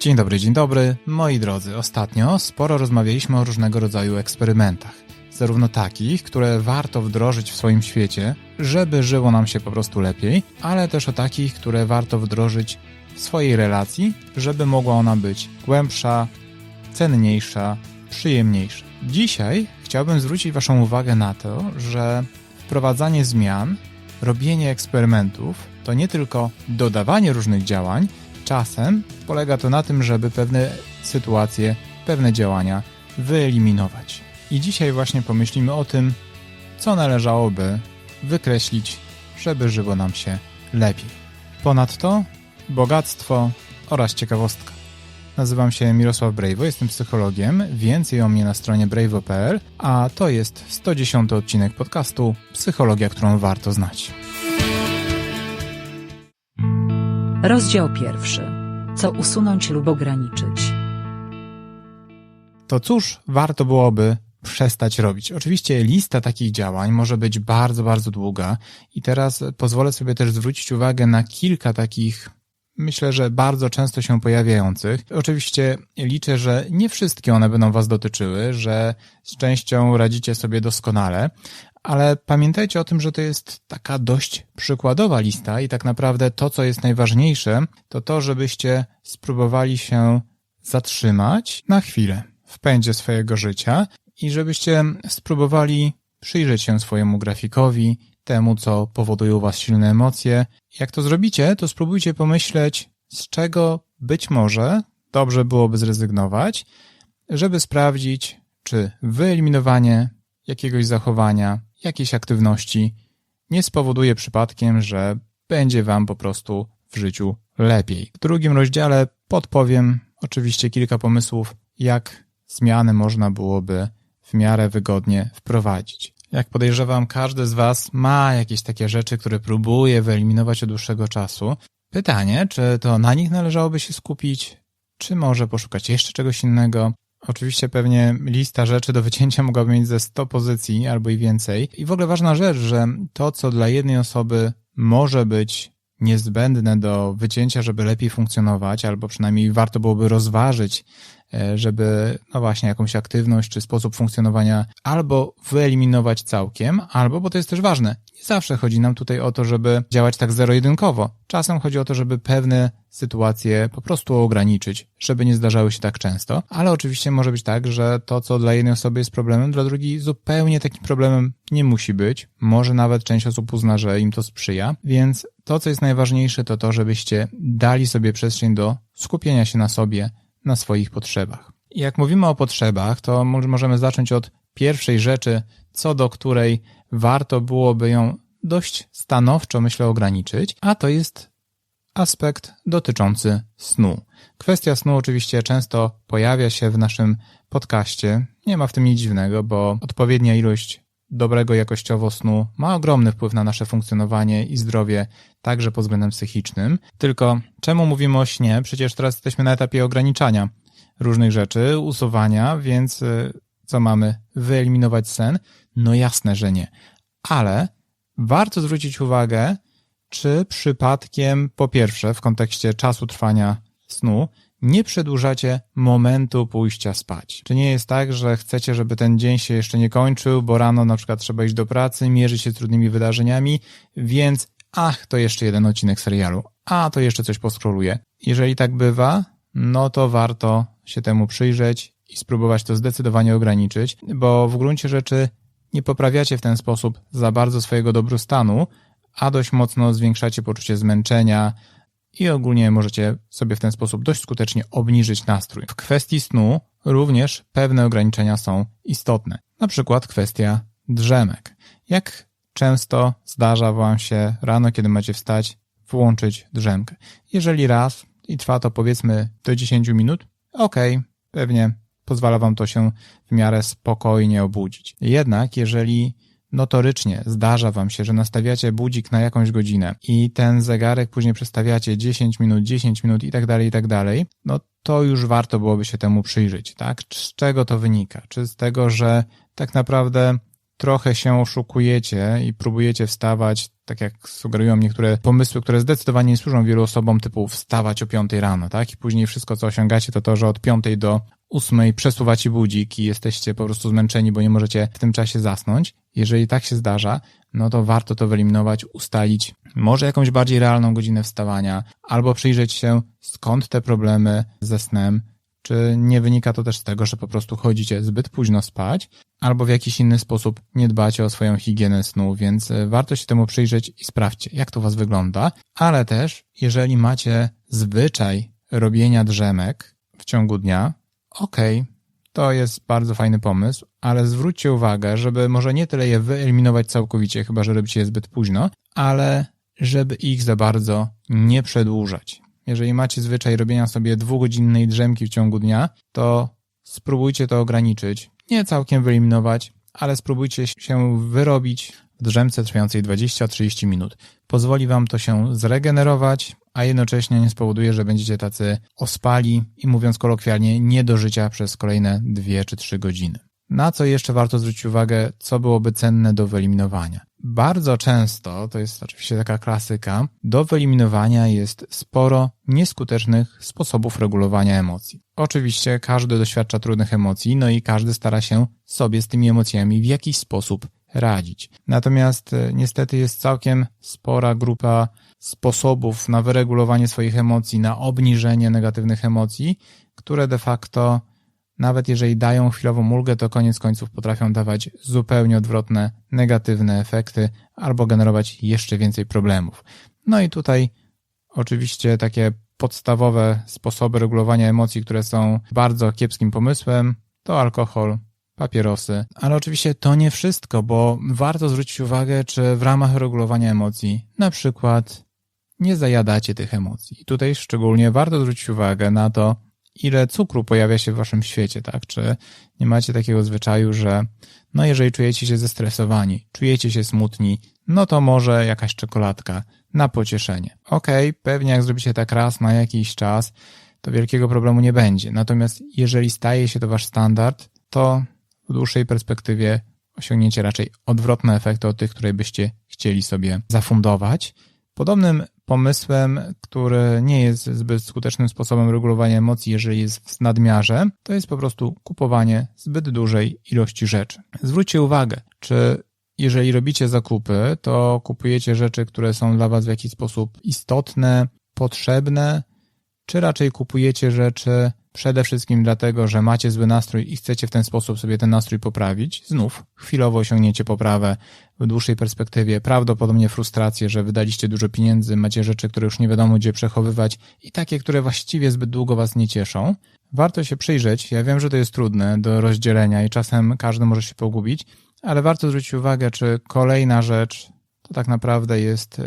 Dzień dobry, dzień dobry. Moi drodzy, ostatnio sporo rozmawialiśmy o różnego rodzaju eksperymentach. Zarówno takich, które warto wdrożyć w swoim świecie, żeby żyło nam się po prostu lepiej, ale też o takich, które warto wdrożyć w swojej relacji, żeby mogła ona być głębsza, cenniejsza, przyjemniejsza. Dzisiaj chciałbym zwrócić Waszą uwagę na to, że wprowadzanie zmian, robienie eksperymentów to nie tylko dodawanie różnych działań, czasem polega to na tym, żeby pewne sytuacje, pewne działania wyeliminować. I dzisiaj właśnie pomyślimy o tym, co należałoby wykreślić, żeby żyło nam się lepiej. Ponadto bogactwo oraz ciekawostka. Nazywam się Mirosław Brejwo, jestem psychologiem. Więcej o mnie na stronie brejwo.pl, a to jest 110 odcinek podcastu Psychologia, którą warto znać. Rozdział pierwszy. Co usunąć lub ograniczyć? To cóż warto byłoby przestać robić? Oczywiście lista takich działań może być bardzo, bardzo długa i teraz pozwolę sobie też zwrócić uwagę na kilka takich myślę, że bardzo często się pojawiających. Oczywiście liczę, że nie wszystkie one będą Was dotyczyły, że z częścią radzicie sobie doskonale, ale pamiętajcie o tym, że to jest taka dość przykładowa lista i tak naprawdę to, co jest najważniejsze, to to, żebyście spróbowali się zatrzymać na chwilę w pędzie swojego życia i żebyście spróbowali przyjrzeć się swojemu grafikowi, temu, co powoduje u Was silne emocje. Jak to zrobicie, to spróbujcie pomyśleć, z czego być może dobrze byłoby zrezygnować, żeby sprawdzić, czy wyeliminowanie jakiegoś zachowania, jakiejś aktywności nie spowoduje przypadkiem, że będzie Wam po prostu w życiu lepiej. W drugim rozdziale podpowiem oczywiście kilka pomysłów, jak zmiany można byłoby w miarę wygodnie wprowadzić. Jak podejrzewam, każdy z Was ma jakieś takie rzeczy, które próbuje wyeliminować od dłuższego czasu. Pytanie, czy to na nich należałoby się skupić, czy może poszukać jeszcze czegoś innego? Oczywiście pewnie lista rzeczy do wycięcia mogłaby mieć ze 100 pozycji albo i więcej. I w ogóle ważna rzecz, że to, co dla jednej osoby może być niezbędne do wycięcia, żeby lepiej funkcjonować, albo przynajmniej warto byłoby rozważyć żeby, no właśnie, jakąś aktywność czy sposób funkcjonowania albo wyeliminować całkiem, albo, bo to jest też ważne, nie zawsze chodzi nam tutaj o to, żeby działać tak zero-jedynkowo. Czasem chodzi o to, żeby pewne sytuacje po prostu ograniczyć, żeby nie zdarzały się tak często, ale oczywiście może być tak, że to, co dla jednej osoby jest problemem, dla drugiej zupełnie takim problemem nie musi być. Może nawet część osób uzna, że im to sprzyja, więc to, co jest najważniejsze, to to, żebyście dali sobie przestrzeń do skupienia się na sobie, na swoich potrzebach. Jak mówimy o potrzebach, to możemy zacząć od pierwszej rzeczy, co do której warto byłoby ją dość stanowczo, myślę, ograniczyć, a to jest aspekt dotyczący snu. Kwestia snu oczywiście często pojawia się w naszym podcaście. Nie ma w tym nic dziwnego, bo odpowiednia ilość dobrego jakościowo snu ma ogromny wpływ na nasze funkcjonowanie i zdrowie, także pod względem psychicznym. Tylko czemu mówimy o śnie? Przecież teraz jesteśmy na etapie ograniczania różnych rzeczy, usuwania, więc y, co mamy? Wyeliminować sen? No jasne, że nie. Ale warto zwrócić uwagę, czy przypadkiem, po pierwsze, w kontekście czasu trwania snu, nie przedłużacie momentu pójścia spać. Czy nie jest tak, że chcecie, żeby ten dzień się jeszcze nie kończył, bo rano na przykład trzeba iść do pracy, mierzyć się z trudnymi wydarzeniami, więc ach, to jeszcze jeden odcinek serialu, a to jeszcze coś poskroluję. Jeżeli tak bywa, no to warto się temu przyjrzeć i spróbować to zdecydowanie ograniczyć, bo w gruncie rzeczy nie poprawiacie w ten sposób za bardzo swojego dobrostanu, a dość mocno zwiększacie poczucie zmęczenia, i ogólnie możecie sobie w ten sposób dość skutecznie obniżyć nastrój. W kwestii snu również pewne ograniczenia są istotne. Na przykład kwestia drzemek. Jak często zdarza Wam się rano, kiedy macie wstać, włączyć drzemkę? Jeżeli raz i trwa to powiedzmy do 10 minut, ok, pewnie pozwala Wam to się w miarę spokojnie obudzić. Jednak jeżeli notorycznie zdarza wam się, że nastawiacie budzik na jakąś godzinę i ten zegarek później przestawiacie 10 minut, 10 minut i tak dalej, i tak dalej, no to już warto byłoby się temu przyjrzeć, tak? Z czego to wynika? Czy z tego, że tak naprawdę trochę się oszukujecie i próbujecie wstawać, tak jak sugerują niektóre pomysły, które zdecydowanie nie służą wielu osobom, typu wstawać o 5 rano, tak? I później wszystko, co osiągacie, to to, że od 5 do 8 przesuwacie budzik i jesteście po prostu zmęczeni, bo nie możecie w tym czasie zasnąć. Jeżeli tak się zdarza, no to warto to wyeliminować, ustalić może jakąś bardziej realną godzinę wstawania, albo przyjrzeć się, skąd te problemy ze snem, czy nie wynika to też z tego, że po prostu chodzicie zbyt późno spać, albo w jakiś inny sposób nie dbacie o swoją higienę snu, więc e, warto się temu przyjrzeć i sprawdźcie, jak to was wygląda. Ale też, jeżeli macie zwyczaj robienia drzemek w ciągu dnia, okej, okay, to jest bardzo fajny pomysł, ale zwróćcie uwagę, żeby może nie tyle je wyeliminować całkowicie, chyba że robicie je zbyt późno, ale żeby ich za bardzo nie przedłużać. Jeżeli macie zwyczaj robienia sobie dwugodzinnej drzemki w ciągu dnia, to spróbujcie to ograniczyć. Nie całkiem wyeliminować, ale spróbujcie się wyrobić drzemce trwającej 20-30 minut. Pozwoli wam to się zregenerować, a jednocześnie nie spowoduje, że będziecie tacy ospali i mówiąc kolokwialnie, nie do życia przez kolejne 2 czy 3 godziny. Na co jeszcze warto zwrócić uwagę, co byłoby cenne do wyeliminowania? Bardzo często, to jest oczywiście taka klasyka, do wyeliminowania jest sporo nieskutecznych sposobów regulowania emocji. Oczywiście każdy doświadcza trudnych emocji, no i każdy stara się sobie z tymi emocjami w jakiś sposób radzić. Natomiast e, niestety jest całkiem spora grupa sposobów na wyregulowanie swoich emocji, na obniżenie negatywnych emocji, które de facto nawet jeżeli dają chwilową ulgę, to koniec końców potrafią dawać zupełnie odwrotne, negatywne efekty albo generować jeszcze więcej problemów. No i tutaj oczywiście takie podstawowe sposoby regulowania emocji, które są bardzo kiepskim pomysłem, to alkohol, papierosy. Ale oczywiście to nie wszystko, bo warto zwrócić uwagę, czy w ramach regulowania emocji, na przykład, nie zajadacie tych emocji. I tutaj szczególnie warto zwrócić uwagę na to, ile cukru pojawia się w waszym świecie, tak? Czy nie macie takiego zwyczaju, że no jeżeli czujecie się zestresowani, czujecie się smutni, no to może jakaś czekoladka na pocieszenie. Okej, okay, pewnie jak zrobicie tak raz na jakiś czas, to wielkiego problemu nie będzie. Natomiast jeżeli staje się to wasz standard, to w dłuższej perspektywie osiągniecie raczej odwrotne efekty od tych, które byście chcieli sobie zafundować. Podobnym pomysłem, który nie jest zbyt skutecznym sposobem regulowania emocji, jeżeli jest w nadmiarze, to jest po prostu kupowanie zbyt dużej ilości rzeczy. Zwróćcie uwagę, czy jeżeli robicie zakupy, to kupujecie rzeczy, które są dla Was w jakiś sposób istotne, potrzebne, czy raczej kupujecie rzeczy przede wszystkim dlatego, że macie zły nastrój i chcecie w ten sposób sobie ten nastrój poprawić? Znów chwilowo osiągniecie poprawę w dłuższej perspektywie, prawdopodobnie frustrację, że wydaliście dużo pieniędzy, macie rzeczy, które już nie wiadomo gdzie przechowywać i takie, które właściwie zbyt długo Was nie cieszą. Warto się przyjrzeć. Ja wiem, że to jest trudne do rozdzielenia i czasem każdy może się pogubić, ale warto zwrócić uwagę, czy kolejna rzecz to tak naprawdę jest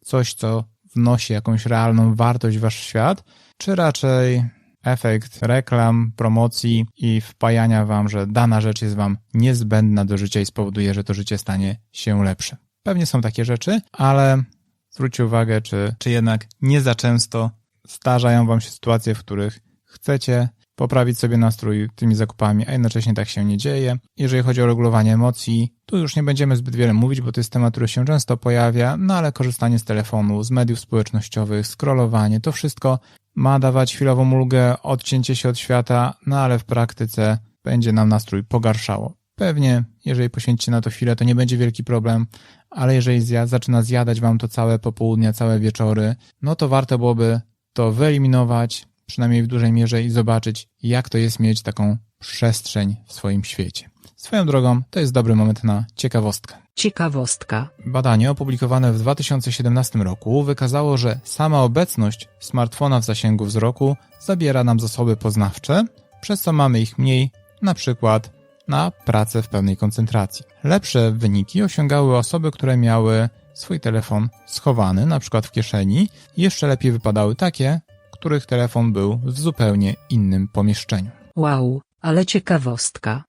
coś, co wnosi jakąś realną wartość w Wasz świat, czy raczej efekt reklam, promocji i wpajania wam, że dana rzecz jest wam niezbędna do życia i spowoduje, że to życie stanie się lepsze. Pewnie są takie rzeczy, ale zwróćcie uwagę, czy, czy jednak nie za często zdarzają wam się sytuacje, w których chcecie poprawić sobie nastrój tymi zakupami, a jednocześnie tak się nie dzieje. Jeżeli chodzi o regulowanie emocji, tu już nie będziemy zbyt wiele mówić, bo to jest temat, który się często pojawia, no ale korzystanie z telefonu, z mediów społecznościowych, scrollowanie, to wszystko ma dawać chwilową ulgę, odcięcie się od świata, no ale w praktyce będzie nam nastrój pogarszało. Pewnie, jeżeli poświęcicie na to chwilę, to nie będzie wielki problem, ale jeżeli zja zaczyna zjadać wam to całe popołudnia, całe wieczory, no to warto byłoby to wyeliminować, przynajmniej w dużej mierze i zobaczyć, jak to jest mieć taką przestrzeń w swoim świecie. Swoją drogą, to jest dobry moment na ciekawostkę. Ciekawostka. Badanie opublikowane w 2017 roku wykazało, że sama obecność smartfona w zasięgu wzroku zabiera nam zasoby poznawcze, przez co mamy ich mniej, na przykład na pracę w pełnej koncentracji. Lepsze wyniki osiągały osoby, które miały swój telefon schowany, na przykład w kieszeni. Jeszcze lepiej wypadały takie, których telefon był w zupełnie innym pomieszczeniu. Wow, ale ciekawostka.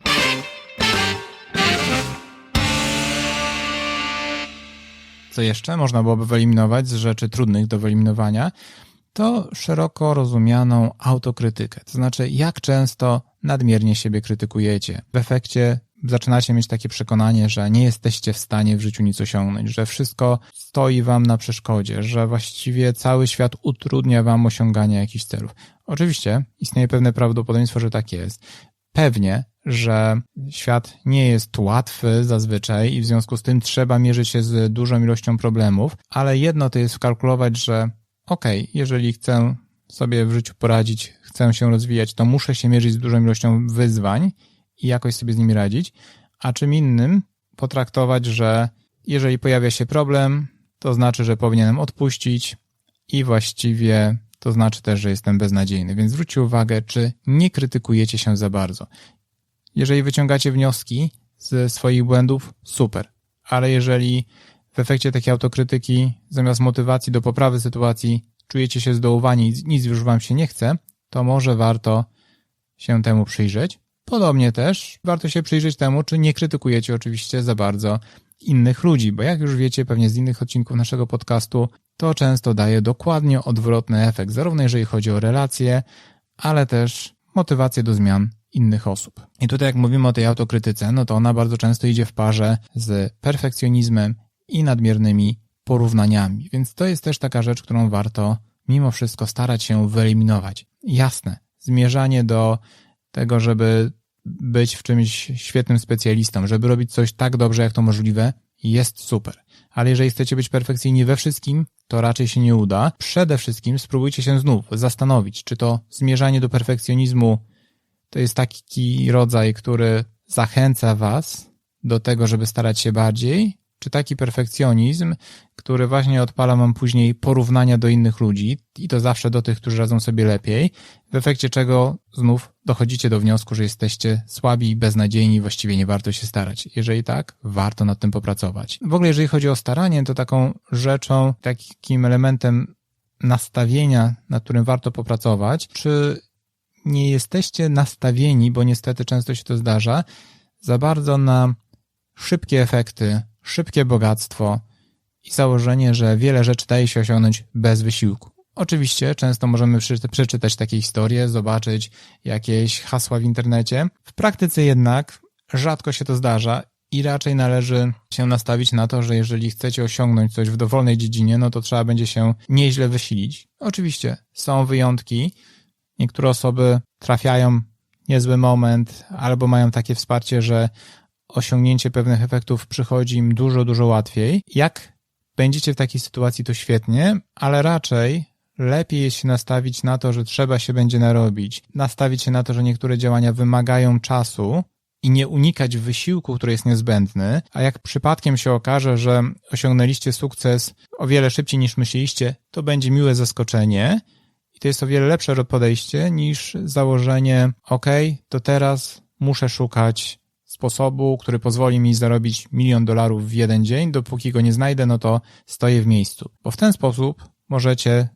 Co jeszcze można byłoby wyeliminować z rzeczy trudnych do wyeliminowania? To szeroko rozumianą autokrytykę. To znaczy, jak często nadmiernie siebie krytykujecie. W efekcie zaczynacie mieć takie przekonanie, że nie jesteście w stanie w życiu nic osiągnąć, że wszystko stoi wam na przeszkodzie, że właściwie cały świat utrudnia wam osiąganie jakichś celów. Oczywiście istnieje pewne prawdopodobieństwo, że tak jest. Pewnie, że świat nie jest łatwy zazwyczaj i w związku z tym trzeba mierzyć się z dużą ilością problemów, ale jedno to jest wkalkulować, że okej, okay, jeżeli chcę sobie w życiu poradzić, chcę się rozwijać, to muszę się mierzyć z dużą ilością wyzwań i jakoś sobie z nimi radzić, a czym innym potraktować, że jeżeli pojawia się problem, to znaczy, że powinienem odpuścić i właściwie to znaczy też, że jestem beznadziejny. Więc zwróćcie uwagę, czy nie krytykujecie się za bardzo. Jeżeli wyciągacie wnioski ze swoich błędów, super. Ale jeżeli w efekcie takiej autokrytyki, zamiast motywacji do poprawy sytuacji, czujecie się zdołowani i nic już wam się nie chce, to może warto się temu przyjrzeć. Podobnie też warto się przyjrzeć temu, czy nie krytykujecie oczywiście za bardzo innych ludzi, bo jak już wiecie pewnie z innych odcinków naszego podcastu, to często daje dokładnie odwrotny efekt, zarówno jeżeli chodzi o relacje, ale też motywację do zmian innych osób. I tutaj jak mówimy o tej autokrytyce, no to ona bardzo często idzie w parze z perfekcjonizmem i nadmiernymi porównaniami. Więc to jest też taka rzecz, którą warto mimo wszystko starać się wyeliminować. Jasne, zmierzanie do tego, żeby być w czymś świetnym specjalistą, żeby robić coś tak dobrze, jak to możliwe, jest super. Ale jeżeli chcecie być perfekcyjni we wszystkim, to raczej się nie uda. Przede wszystkim spróbujcie się znów zastanowić, czy to zmierzanie do perfekcjonizmu to jest taki rodzaj, który zachęca Was do tego, żeby starać się bardziej, czy taki perfekcjonizm, który właśnie odpala mam później porównania do innych ludzi i to zawsze do tych, którzy radzą sobie lepiej, w efekcie czego znów dochodzicie do wniosku, że jesteście słabi, beznadziejni, właściwie nie warto się starać. Jeżeli tak, warto nad tym popracować. W ogóle jeżeli chodzi o staranie, to taką rzeczą, takim elementem nastawienia, nad którym warto popracować, czy nie jesteście nastawieni, bo niestety często się to zdarza, za bardzo na szybkie efekty, szybkie bogactwo i założenie, że wiele rzeczy daje się osiągnąć bez wysiłku. Oczywiście często możemy przeczytać takie historie, zobaczyć jakieś hasła w internecie. W praktyce jednak rzadko się to zdarza i raczej należy się nastawić na to, że jeżeli chcecie osiągnąć coś w dowolnej dziedzinie, no to trzeba będzie się nieźle wysilić. Oczywiście są wyjątki. Niektóre osoby trafiają niezły moment albo mają takie wsparcie, że osiągnięcie pewnych efektów przychodzi im dużo, dużo łatwiej. Jak będziecie w takiej sytuacji, to świetnie, ale raczej lepiej jest się nastawić na to, że trzeba się będzie narobić, nastawić się na to, że niektóre działania wymagają czasu i nie unikać wysiłku, który jest niezbędny, a jak przypadkiem się okaże, że osiągnęliście sukces o wiele szybciej niż myśleliście, to będzie miłe zaskoczenie i to jest o wiele lepsze podejście niż założenie, ok, to teraz muszę szukać sposobu, który pozwoli mi zarobić milion dolarów w jeden dzień, dopóki go nie znajdę, no to stoję w miejscu. Bo w ten sposób możecie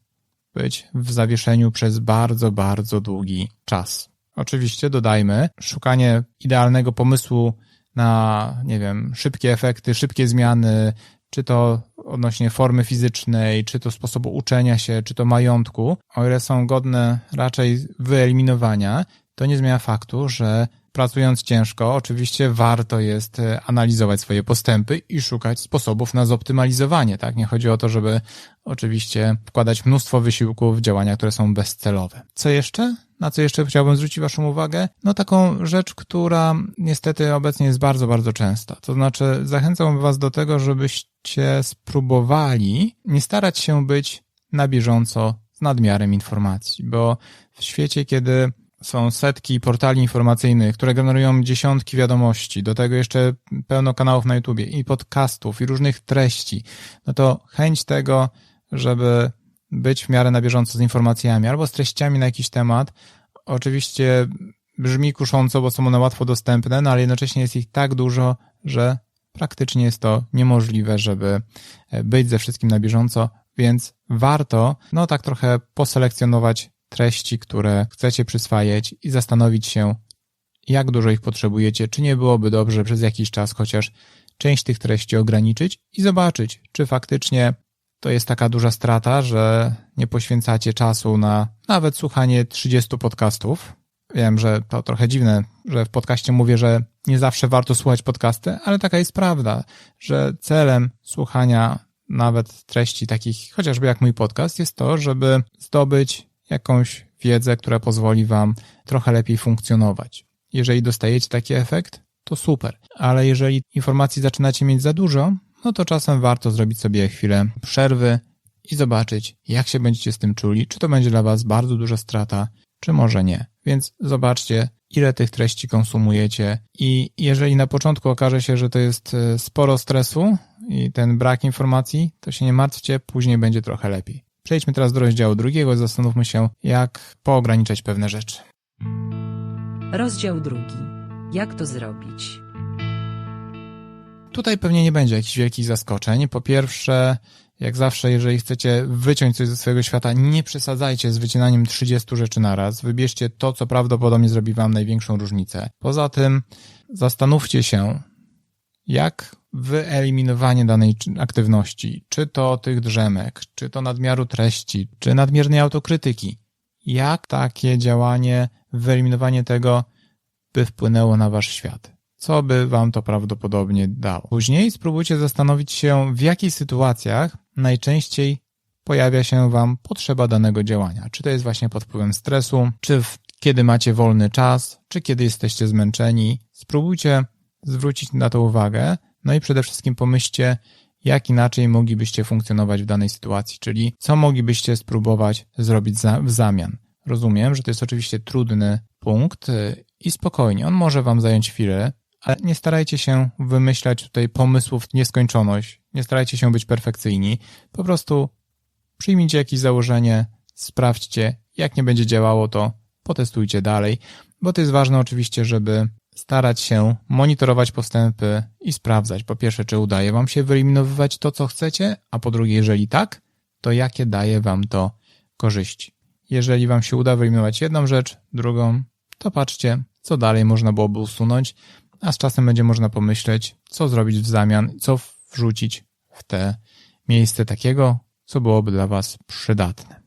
być w zawieszeniu przez bardzo, bardzo długi czas. Oczywiście dodajmy, szukanie idealnego pomysłu na, nie wiem, szybkie efekty, szybkie zmiany, czy to odnośnie formy fizycznej, czy to sposobu uczenia się, czy to majątku, o ile są godne raczej wyeliminowania, to nie zmienia faktu, że pracując ciężko, oczywiście warto jest e, analizować swoje postępy i szukać sposobów na zoptymalizowanie, tak? Nie chodzi o to, żeby oczywiście wkładać mnóstwo wysiłku w działania, które są bezcelowe. Co jeszcze? Na co jeszcze chciałbym zwrócić Waszą uwagę? No taką rzecz, która niestety obecnie jest bardzo, bardzo częsta. To znaczy zachęcam Was do tego, żebyście spróbowali nie starać się być na bieżąco z nadmiarem informacji, bo w świecie, kiedy są setki portali informacyjnych, które generują dziesiątki wiadomości, do tego jeszcze pełno kanałów na YouTubie i podcastów i różnych treści, no to chęć tego, żeby być w miarę na bieżąco z informacjami albo z treściami na jakiś temat, oczywiście brzmi kusząco, bo są one łatwo dostępne, no ale jednocześnie jest ich tak dużo, że praktycznie jest to niemożliwe, żeby być ze wszystkim na bieżąco, więc warto, no tak trochę poselekcjonować treści, które chcecie przyswajać i zastanowić się, jak dużo ich potrzebujecie, czy nie byłoby dobrze przez jakiś czas chociaż część tych treści ograniczyć i zobaczyć, czy faktycznie to jest taka duża strata, że nie poświęcacie czasu na nawet słuchanie 30 podcastów, Wiem, że to trochę dziwne, że w podcaście mówię, że nie zawsze warto słuchać podcasty, ale taka jest prawda, że celem słuchania nawet treści takich, chociażby jak mój podcast, jest to, żeby zdobyć jakąś wiedzę, która pozwoli Wam trochę lepiej funkcjonować. Jeżeli dostajecie taki efekt, to super, ale jeżeli informacji zaczynacie mieć za dużo, no to czasem warto zrobić sobie chwilę przerwy i zobaczyć, jak się będziecie z tym czuli, czy to będzie dla Was bardzo duża strata, czy może nie. Więc zobaczcie, ile tych treści konsumujecie i jeżeli na początku okaże się, że to jest e, sporo stresu i ten brak informacji, to się nie martwcie, później będzie trochę lepiej. Przejdźmy teraz do rozdziału drugiego, zastanówmy się, jak poograniczać pewne rzeczy. Rozdział drugi. Jak to zrobić? Tutaj pewnie nie będzie jakichś wielkich zaskoczeń. Po pierwsze, jak zawsze, jeżeli chcecie wyciąć coś ze swojego świata, nie przesadzajcie z wycinaniem 30 rzeczy naraz. Wybierzcie to, co prawdopodobnie zrobi wam największą różnicę. Poza tym, zastanówcie się, jak wyeliminowanie danej aktywności, czy to tych drzemek, czy to nadmiaru treści, czy nadmiernej autokrytyki, jak takie działanie, wyeliminowanie tego by wpłynęło na wasz świat. Co by wam to prawdopodobnie dało? Później spróbujcie zastanowić się, w jakich sytuacjach najczęściej pojawia się wam potrzeba danego działania. Czy to jest właśnie pod wpływem stresu, czy w, kiedy macie wolny czas, czy kiedy jesteście zmęczeni. Spróbujcie zwrócić na to uwagę, no i przede wszystkim pomyślcie, jak inaczej moglibyście funkcjonować w danej sytuacji, czyli co moglibyście spróbować zrobić za, w zamian. Rozumiem, że to jest oczywiście trudny punkt y, i spokojnie, on może wam zająć chwilę, ale nie starajcie się wymyślać tutaj pomysłów w nieskończoność, nie starajcie się być perfekcyjni, po prostu przyjmijcie jakieś założenie, sprawdźcie, jak nie będzie działało, to potestujcie dalej, bo to jest ważne oczywiście, żeby starać się monitorować postępy i sprawdzać, po pierwsze, czy udaje wam się wyeliminowywać to, co chcecie, a po drugie, jeżeli tak, to jakie daje wam to korzyści. Jeżeli wam się uda wyeliminować jedną rzecz, drugą, to patrzcie, co dalej można byłoby usunąć, a z czasem będzie można pomyśleć, co zrobić w zamian, co wrzucić w te miejsce takiego, co byłoby dla Was przydatne.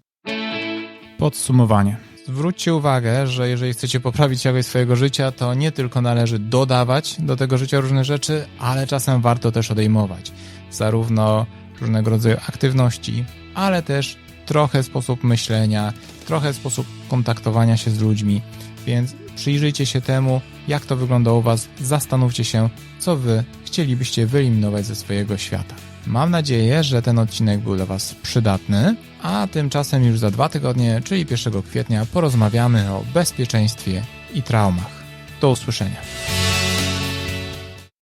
Podsumowanie. Zwróćcie uwagę, że jeżeli chcecie poprawić jakość swojego życia, to nie tylko należy dodawać do tego życia różne rzeczy, ale czasem warto też odejmować. Zarówno różnego rodzaju aktywności, ale też trochę sposób myślenia, trochę sposób kontaktowania się z ludźmi, więc przyjrzyjcie się temu, jak to wygląda u Was, zastanówcie się, co Wy chcielibyście wyeliminować ze swojego świata. Mam nadzieję, że ten odcinek był dla Was przydatny, a tymczasem już za dwa tygodnie, czyli 1 kwietnia, porozmawiamy o bezpieczeństwie i traumach. Do usłyszenia.